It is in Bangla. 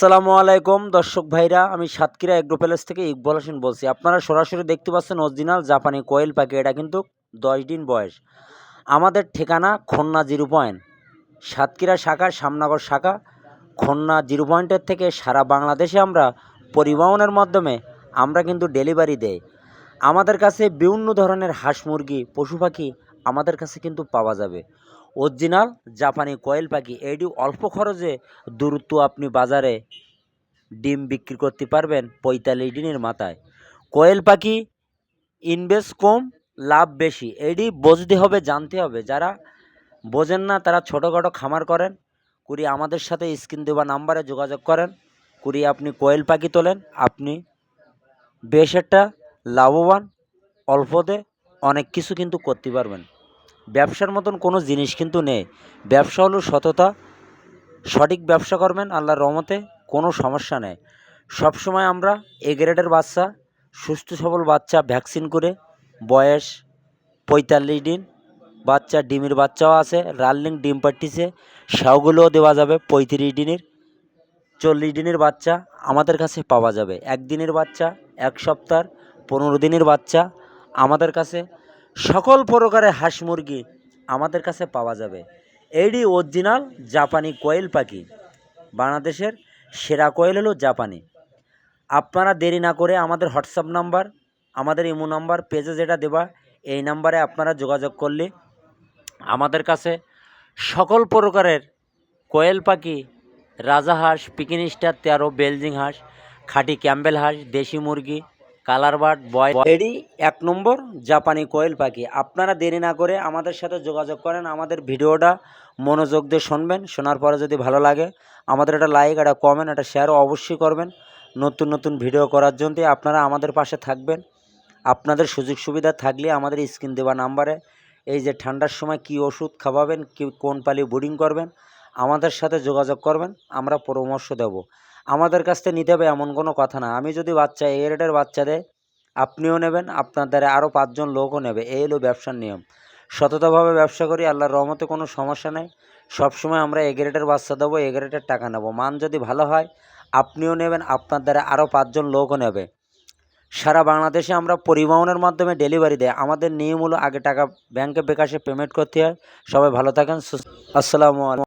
আসসালামু আলাইকুম, দর্শক ভাইরা। আমি সাতক্ষীরা এগ্রো প্যালেস থেকে ইকবাল হোসেন বলছি। আপনারা সরাসরি দেখতে পাচ্ছেন অরিজিনাল জাপানি কোয়েল পাখি। এটা কিন্তু দশ দিন বয়স। আমাদের ঠিকানা খন্না জিরো পয়েন্ট। সাতক্ষীরা শাখা সামনগর শাখা। খন্না জিরো পয়েন্টের থেকে সারা বাংলাদেশে আমরা পরিবহনের মাধ্যমে আমরা কিন্তু ডেলিভারি দেই। আমাদের কাছে বিভিন্ন ধরনের হাঁস মুরগি, পশু পাখি আমাদের কাছে কিন্তু পাওয়া যাবে। অরিজিনাল জাপানি কোয়েল পাখি। এটি অল্প খরচে দ্রুত আপনি বাজারে ডিম বিক্রি করতে পারবেন পঁয়তাল্লিশ দিনের মাথায়। কোয়েল পাখি ইনভেস্ট কম, লাভ বেশি। এটি বুঝতে হবে, জানতে হবে। যারা বোঝেন না, তারা ছোটোখাটো খামার করেন কুড়ি আমাদের সাথে স্ক্রিন দেওয়া নাম্বারে যোগাযোগ করেন কুড়ি আপনি কোয়েল পাখি তোলেন, আপনি বেশ একটা লাভবান, অল্পতে অনেক কিছু কিন্তু করতে পারবেন। ব্যবসার মতন কোনো জিনিস কিন্তু নেই। ব্যবসা হলো সততা। সঠিক ব্যবসা করবেন আল্লাহর রহমতে, কোনো সমস্যা নেই। সবসময় আমরা এ গ্রেডের বাচ্চা, সুস্থ সবল বাচ্চা ভ্যাকসিন করে, বয়স পঁয়তাল্লিশ দিন, বাচ্চা ডিমের বাচ্চাও আছে রানিং ডিম পাট্টিছে সেগুলোও দেওয়া যাবে পঁয়ত্রিশ দিনের, চল্লিশ দিনের বাচ্চা আমাদের কাছে পাওয়া যাবে। একদিনের বাচ্চা, এক সপ্তাহ, পনেরো দিনের বাচ্চা আমাদের কাছে সকল প্রকারের হাঁস মুরগি আমাদের কাছে পাওয়া যাবে। এইটি অরিজিনাল জাপানি কোয়েল পাখি। বাংলাদেশের সেরা কোয়েল হলো জাপানি। আপনারা দেরি না করে আমাদের হোয়াটসঅ্যাপ নাম্বার, আমাদের ইমো নাম্বার, পেজে যেটা দেবা, এই নাম্বারে আপনারা যোগাযোগ করলে আমাদের কাছে সকল প্রকারের কোয়েল পাখি, রাজা হাঁস পিকিন স্টার, তেরো, বেলজিং হাঁস, খাঁটি ক্যাম্বেল হাঁস, দেশি মুরগি কালার বার্ড, বয় এরই এক নম্বর, জাপানি কোয়েল পাখি। আপনারা দেরি না করে আমাদের সাথে যোগাযোগ করেন, আমাদের ভিডিওটা মনোযোগ দিয়ে শুনবেন, শোনার পরে যদি ভালো লাগে, আমাদের একটা লাইক, একটা কমেন্ট একটা শেয়ারও অবশ্যই করবেন। নতুন নতুন ভিডিও করার জন্য আপনারা আমাদের পাশে থাকবেন। আপনাদের সুযোগ সুবিধা থাকলে আমাদের স্ক্রিন দেওয়া নাম্বারে এই যে ঠান্ডার সময় কি ওষুধ খাওয়াবেন, কি কোন পালি বোর্ডিং করবেন, আমাদের সাথে যোগাযোগ করবেন, আমরা পরামর্শ দেব। আমাদের কাছ থেকে নিতে হবে এমন কোনো কথা না। আমি যদি বাচ্চা, এ রেটের বাচ্চা দেয়, আপনিও নেবেন, আপনার দ্বারা আরও পাঁচজন লোকও নেবে। এই হলো ব্যবসার নিয়ম। সততাভাবে ব্যবসা করি, আল্লাহর রহমতে কোনো সমস্যা নেই। সবসময় আমরা এ গ্রেডের বাচ্চা দেবো, এ গ্রেডের টাকা নেব। মান যদি ভালো হয়, আপনিও নেবেন, আপনার দ্বারা আরও পাঁচজন লোকও নেবে। সারা বাংলাদেশে আমরা পরিবহনের মাধ্যমে ডেলিভারি দেয় আমাদের নিয়ম হলো আগে টাকা ব্যাংকে বিকাশে পেমেন্ট করতে হয়। সবাই ভালো থাকেন আসসালামু আলাইকুম।